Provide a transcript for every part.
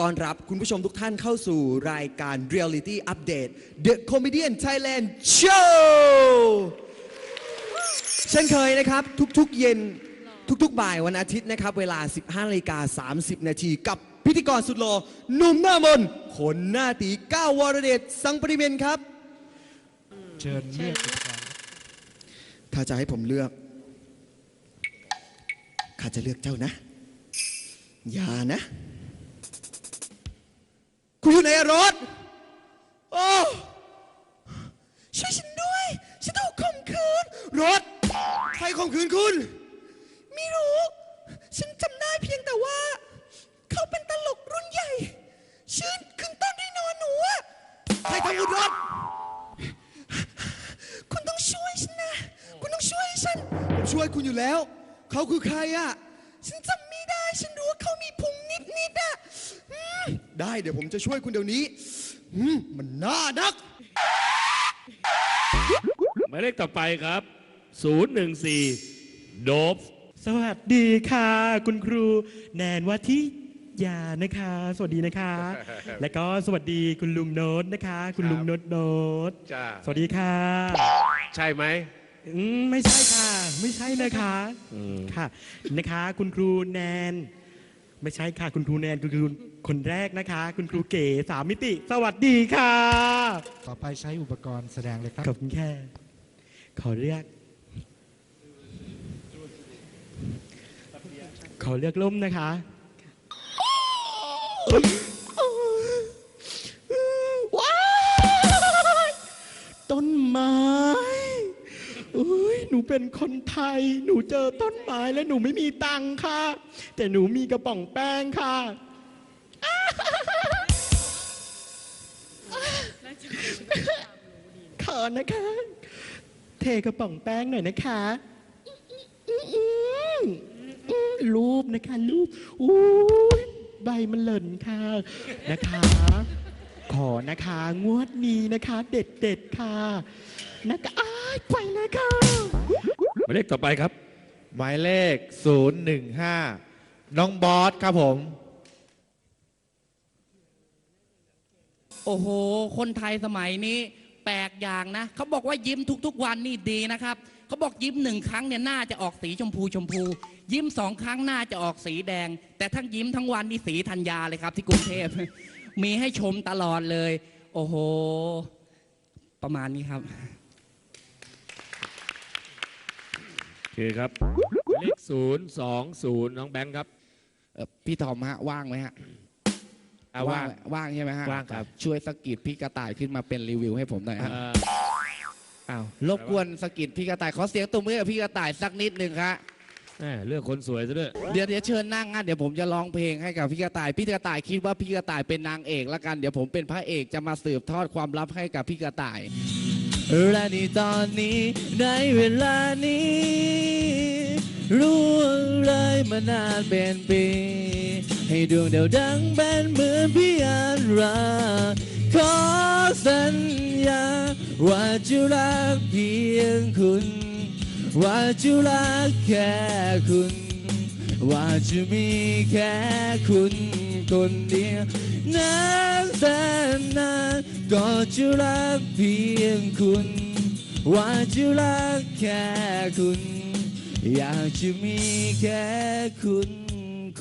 ต้อนรับคุณผู้ชมทุกท่านเข้าสู่รายการ Reality Update The Comedian Thailand Show เช่นเคยนะครับ ทุกๆเย็นทุกๆบ่ายวันอาทิตย์นะครับ เวลา 15นาฬิกา30 นาทีกับพิธีกรสุดหล่อหนุ่มหน้ามนต์คนหน้าตีก้าววรเดชสังปริเมนครับ เชิญเลือกอุปกรณ์ถ้าจะให้ผมเลือกข้าจะเลือกเจ้านะ อย่านะคุณอยู่ใน รถ โอ้ช่วยฉันด้วย ฉันถูกข่มขืน รถ ใครข่มขืนคุณ ไม่รู้ ฉันจำได้เพียงแต่ว่า เขาเป็นตลกรุ่นใหญ่ ชื่อขึ้นต้นด้วยนอนหนูอะใครทำคุณรถ คุณต้องช่วยฉันนะ คุณต้องช่วยฉัน ผมช่วยคุณอยู่แล้ว เขาคือใครอะ ได้เดี๋ยวผมจะช่วยคุณเดี๋ยวนี้อืมมันน่านัก หมายเลขต่อไปครับ 014 โดบสวัสดีค่ะ คุณครูแนนวัทิยานะคะ สวัสดีนะคะ และก็สวัสดีคุณลุงโน้ตนะคะ คุณลุงโน้ตโน้ตจ้าสวัสดีค่ะใช่ไหม อืมไม่ใช่ค่ะ ไม่ใช่นะคะค่ะนะคะ คุณครูแนน ไม่ใช่ค่ะ คุณครูแนนคุณครูคนแรกนะคะ คุณครูเก๋สามมิติ สวัสดีค่ะ ต่อไปใช้อุปกรณ์แสดงเลยครับขอบคุณแค่ ขอเรียก ขอเลือกล่มนะคะ นูเป็นคนไทย หนูเจอต้นไม้แล้วหนูไม่มีตังค์ค่ะ แต่หนูมีกระป๋องแป้งค่ะขอนะคะ เทกระป๋องแป้งหน่อยนะคะรูปนะคะรูปอุ้ยใบมันหล่นค่ะนะคะ ขอนะคะ งวดนี้นะคะ เด็ดเด็ดค่ะ นะคะอ้ายไปเลยค่ะ หมายเลขต่อไปครับ หมายเลข 015 น้องบอสครับผม โอ้โห คนไทยสมัยนี้แปลกอย่างนะ เขาบอกว่ายิ้มทุก ๆ วันนี่ดีนะครับ เขาบอกยิ้มหนึ่งครั้งเนี่ยหน้าจะออกสีชมพูชมพู ยิ้มสองครั้งหน้าจะออกสีแดง แต่ทั้งยิ้มทั้งวันนี่สีธัญญาเลยครับ ที่กรุงเทพ มีให้ชมตลอดเลย โอ้โห ประมาณนี้ครับ โอ เคครับหมายเลข020น้องแบงค์ครับ เอ่อพี่ทอมฮะว่างไหมฮะอะว่าง ว่างใช่ไหมฮะว่างครับ ช่วยสะกิดพี่กระต่ายขึ้นมาเป็นรีวิวให้ผมหน่อยฮะเอ่อ อ้าวรบกวนสะกิดพี่กระต่ายขอเสียงตุ้มมือกับพี่กระต่ายสักนิดหนึ่งครับ แหม่เลือกคนสวยซะด้วย เดี๋ยวเดี๋ยวเชิญนั่งฮะเดี๋ยวผมจะร้องเพลงให้กับพี่กระต่าย พี่กระต่ายคิดว่าพี่กระต่ายเป็นนางเอกละกัน เดี๋ยวผมเป็นพระเอกจะมาสืบทอดความลับให้กับพี่กระต่ายและในตอนนี้ในเวลานี้ ร่วงเลยมานานเป็นปี ให้ดวงเดาวดังเป็นเหมือนพี่อันราขอสัญญา ว่าจะรักเพียงคุณ ว่าจะรักแค่คุณ ว่าจะมีแค่คุณคนเดียวนานแสนนานก็จะรักเพียงคุณ ว่าจะรักแค่คุณ อยากจะมีแค่คุณ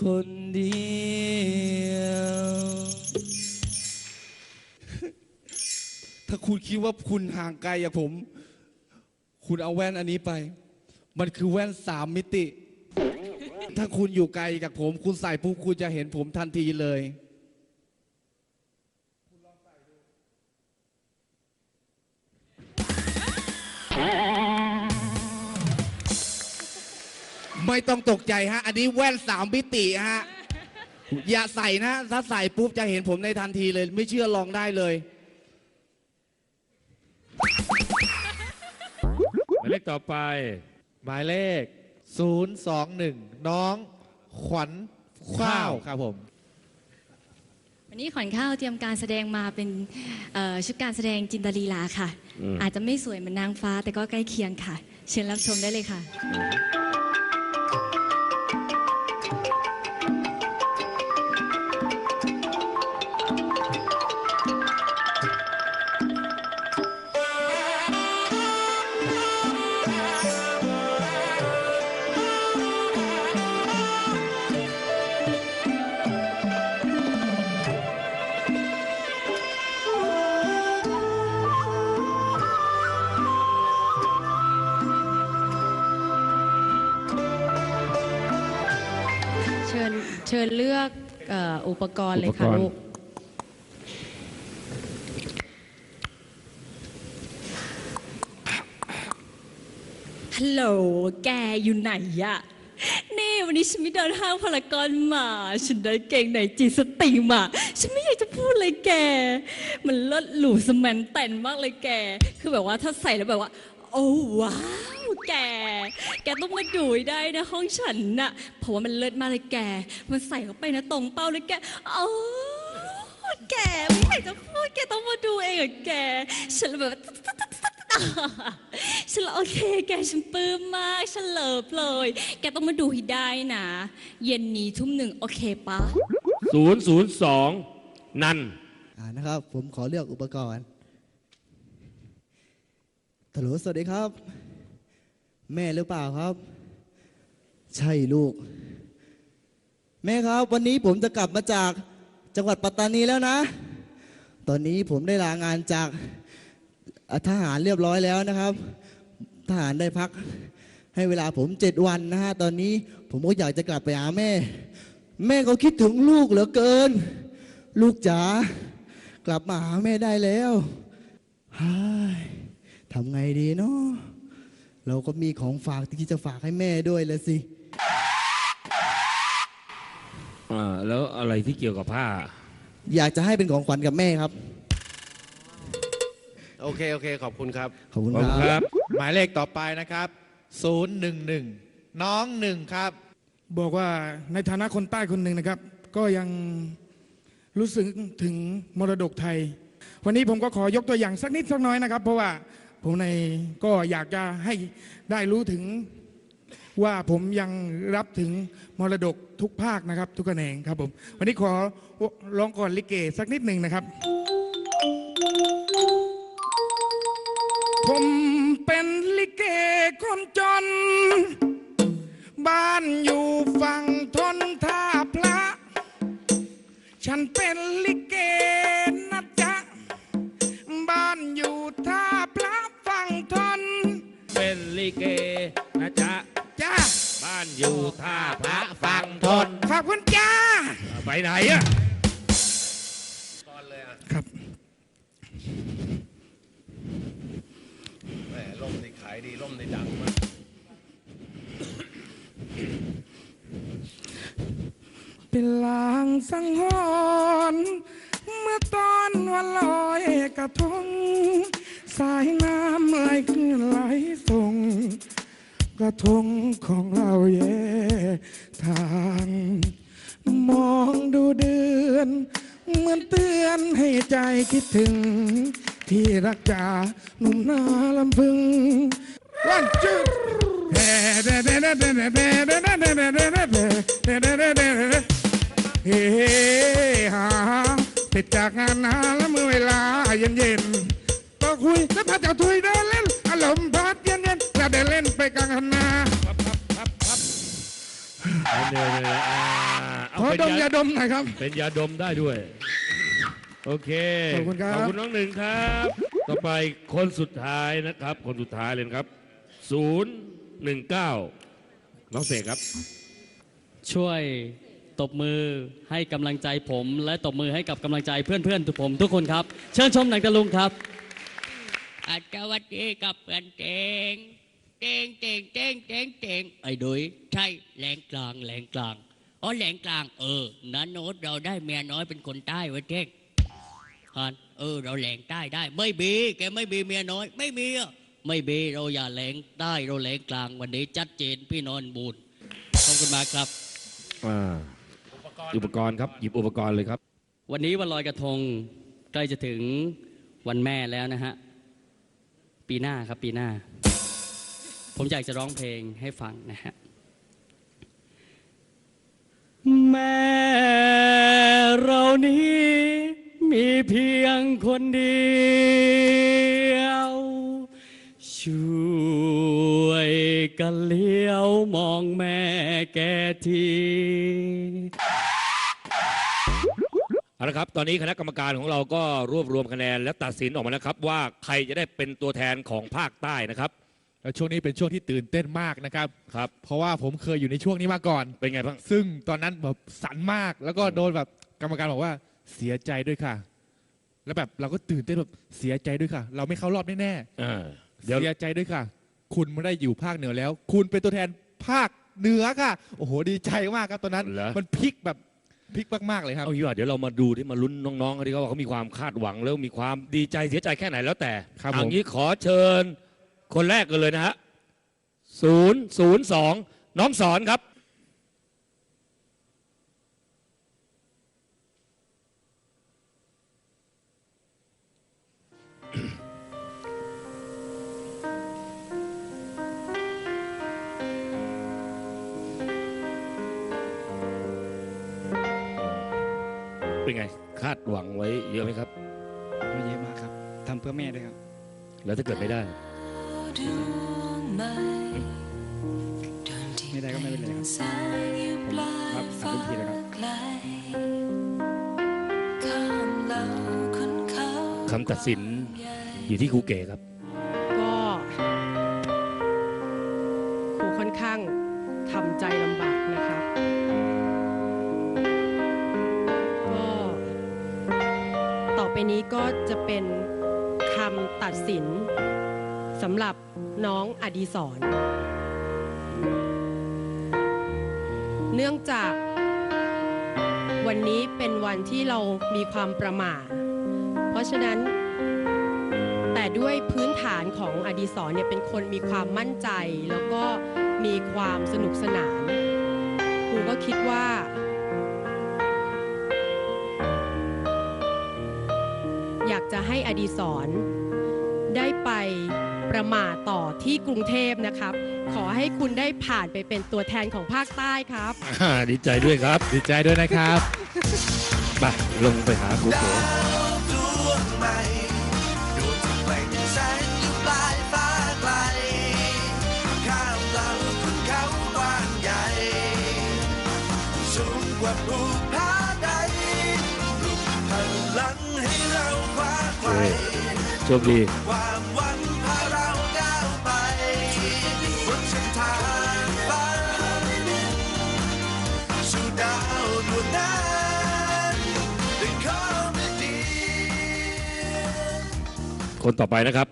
คนเดียว ถ้าคุณคิดว่าคุณห่างไกลจากผม คุณเอาแว่นอันนี้ไป มันคือแว่นสามมิติ ถ้าคุณอยู่ไกลจากผม คุณใส่ปุ๊บคุณจะเห็นผมทันทีเลย ไม่ต้องตกใจฮะ อันนี้แว่นสามมิติฮะ อย่าใส่นะ ถ้าใส่ปุ๊บจะเห็นผมในทันทีเลย ไม่เชื่อลองได้เลยหมายเลขต่อไป หมายเลข 021 น้องขวัญข้าวครับผม วันนี้ขวัญข้าวเตรียมการแสดงมาเป็นเอ่อชุดการแสดงจินตลีลาค่ะ อาจจะไม่สวยเหมือนนางฟ้าแต่ก็ใกล้เคียงค่ะ เชิญรับชมได้เลยค่ะ อกเอ่ออุปกรณ์เลยค่ะอุปกรณ์ลูก ฮัลโหล แกอยู่ไหนอะนี่วันนี้ฉันไม่เดินห้างพารากอนมา ฉันได้เกงไหนจีสติมา ฉันไม่อยากจะพูดเลยแก มันเลิศหรูสแมนแต่นมากเลยแก คือแบบว่าถ้าใส่แล้วแบบว่า โอ้ว้าว แก แกต้องมาดูให้ได้นะห้องฉันน่ะ เพราะว่ามันเลิศมากเลยแก มันใส่เข้าไปนะตรงเป้าเลยแกโอ้แกไม่อยากจะพูดแกต้องมาดูเองอะแก ฉันเลยแบบ ฉันเลยโอเค แกฉันปลื้มมาก ฉันเลิฟเลย แกต้องมาดูให้ได้นะ เย็นนี้ทุ่มหนึ่งโอเคปะ ศูนย์ศูนย์สองนันอ่านะครับ ผมขอเลือกอุปกรณ์ฮัลโหลสวัสดีครับ แม่หรือเปล่าครับ ใช่ลูก แม่ครับ วันนี้ผมจะกลับมาจากจังหวัดปัตตานีแล้วนะ ตอนนี้ผมได้ลางานจากทหารเรียบร้อยแล้วนะครับ ทหารได้พัก ให้เวลาผมเจ็ดวันนะฮะตอนนี้ผมก็อยากจะกลับไปหาแม่ แม่ก็คิดถึงลูกเหลือเกิน ลูกจ๋ากลับมาหาแม่ได้แล้วทำไงดีเนาะ เราก็มีของฝากที่จะฝากให้แม่ด้วยละสิอ่าแล้วอะไรที่เกี่ยวกับผ้า อยากจะให้เป็นของขวัญกับแม่ครับ โอเค โอเค ขอบคุณครับ ขอบคุณขอบคคุณครัรับ บ หมายเลขต่อไปนะครับ 011 น้องหนึ่งครับ บอกว่าในฐานะคนใต้คนหนึ่งนะครับ ก็ยังรู้สึกถึงมรดกไทย วันนี้ผมก็ขอยกตัวอย่างสักนิดสักน้อยนะครับ เพราะว่า ผมในก็อยากจะให้ได้รู้ถึงว่าผมยังรับถึงมรดกทุกภาคนะครับ ทุกแขนงครับผม วันนี้ขอร้องก่อนลิเกสักนิดหนึ่งนะครับ ผมเป็นลิเกคนจน บ้านอยู่ฝั่งทนท่าพระ ฉันเป็นลิเก นลิเกนะจ๊ะจ้าบ้านอยู่ท่าพระฟังทนขอบคุณจ้าไปไหนอะครับแหมล่มในขายดีล่มในดังมากเป็นลางสังหรณ์เมื่อตอนวันลอยกระทงสายน้ ระทงของเราแย่ทางมองดูเดือน เหมือนเตือนให้ใจคิดถึง ที่รักจาหนุ่มนาลำพึงวันจืดเฮ้ฮาเสร็จจากงานนาแล้วเมื่อเวลาเย็นๆก็คุยแล้วพาเจ้าทุยเดินเล่นอารมณ์ พัดเย็นๆแล้วเดินเล่นไปกลางนาเหนื่อยเลยอ่าเอาขอดมยาดมหน่อยครับ เป็นยาดมได้ด้วย โอเคขอบคุณครับ ขอบคุณน้องหนึ่งครับ ต่อไปคนสุดท้ายนะครับ คนสุดท้ายเลยนะครับศูนย์หนึ่งเก้าน้องเสกครับ ช่วยตบมือให้กำลังใจผม และตบมือให้กับกำลังใจเพื่อนๆทุกผมทุกคนครับ เชิญชมหนังตะลุงครับ อาจารย์วัดดีกับเพื่อนเจง เจงเจงเจงเจงเจงไอ้ดุยใช่แหลงกลางแหลงกลางอ๋อแหลงกลาง เออนันโนตเราได้เมียน้อยเป็นคนใต้ไว้เจ๊กฮันเออ เราแหลงใต้ได้ ไม่บีแกไม่บีเมียน้อย ไม่มีอะไม่บีเราอย่าแหลงใต้เราแหลงกลางวันนี้ชัดเจนพี่นอนบูนขอบคุณมากครับอ่าอุปกรณ์ครับหยิบอุปกรณ์เลยครับ วันนี้วันลอยกระทงใกล้จะถึงวันแม่แล้วนะฮะปีหน้าครับปีหน้า ผมอยากจะร้องเพลงให้ฟังนะฮะแม่เรานี้มีเพียงคนเดียว ช่วยกันเลี้ยวมองแม่แกทีเอาละครับ ตอนนี้คณะกรรมการของเราก็รวบรวมคะแนนและตัดสินออกมาแล้วครับ ว่าใครจะได้เป็นตัวแทนของภาคใต้นะครับ แล้วช่วงนี้เป็นช่วงที่ตื่นเต้นมากนะครับ ครับ เพราะว่าผมเคยอยู่ในช่วงนี้มาก่อน เป็นไงบ้าง ซึ่งตอนนั้นแบบสั่นมาก แล้วก็โดนแบบกรรมการบอกว่าเสียใจด้วยค่ะ แล้วแบบเราก็ตื่นเต้นแบบเสียใจด้วยค่ะ เราไม่เข้ารอบแน่อ่าๆเดี๋ยวเสียใจด้วยค่ะ คุณไม่ได้อยู่ภาคเหนือแล้ว คุณเป็นตัวแทนภาคเหนือค่ะ โอ้โหดีใจมากครับตอนนั้น เหรอ มันพลิกแบบพลิกมากๆเลยครับ เอาอยู่ว่าเดี๋ยวเรามาดูที่มาลุ้นน้องๆที่เขาบอกเขามีความคาดหวังแล้วมีความดีใจเสียใจแค่ไหนแล้วแต่ครับเอาผมงี้ขอเชิญ คนแรกกันเลยนะฮะศูนย์ศูนย์สองน้องสอนครับ เป็นไง คาดหวังไว้เยอะไหมครับ ไม่เยอะมากครับทำเพื่อแม่ด้วยครับ แล้วถ้าเกิดไม่ได้ ไม่ได้ก็ไม่เป็นไรครับผมรับสามทีแล้วครับคำตัดสินอยู่ที่ครูเก๋ครับ ก็ครูค่อนข้างทำใจลำบากนะครับก็ต่อไปนี้ก็จะเป็นคำตัดสินสำหรับ น้องอดีศร เนื่องจากวันนี้เป็นวันที่เรามีความประมาทเพราะฉะนั้น แต่ด้วยพื้นฐานของอดีศรเนี่ยเป็นคนมีความมั่นใจ แล้วก็มีความสนุกสนานครูก็คิดว่า อยากจะให้อดีศร ได้ไปประมาทต่อที่กรุงเทพนะครับ ขอให้คุณได้ผ่านไปเป็นตัวแทนของภาคใต้ครับ อ่าดีใจด้วยครับดีใจด้วยนะครับไปลงไปหาครูเก๋ดวงใหม่ดวงที่เปล่งแสงอยู่ปลายฟ้าไกลข้ามเราคุณเขากว้างใหญ่สูงกว่าภูผาใดปลุกพลังให้เราคว้าไขวโชคดีความหวังพาเราก้า คอมเมดี้คนต่อไปนะครับ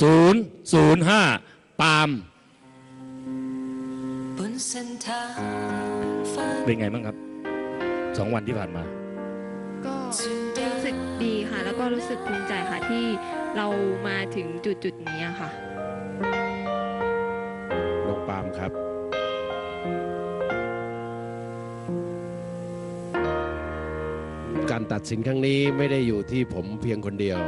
005 ปาล์มบนเส้นทางฝันเป็นไงบ้างครับ สองวันที่ผ่านมา ก็รู้สึกดีค่ะแล้ว ก็รู้สึกภูมิใจค่ะที่เรามาถึงจุดจุดนี้ค่ะน้องปาล์มครับ การตัดสินครั้งนี้ไม่ได้อยู่ที่ผมเพียงคนเดียว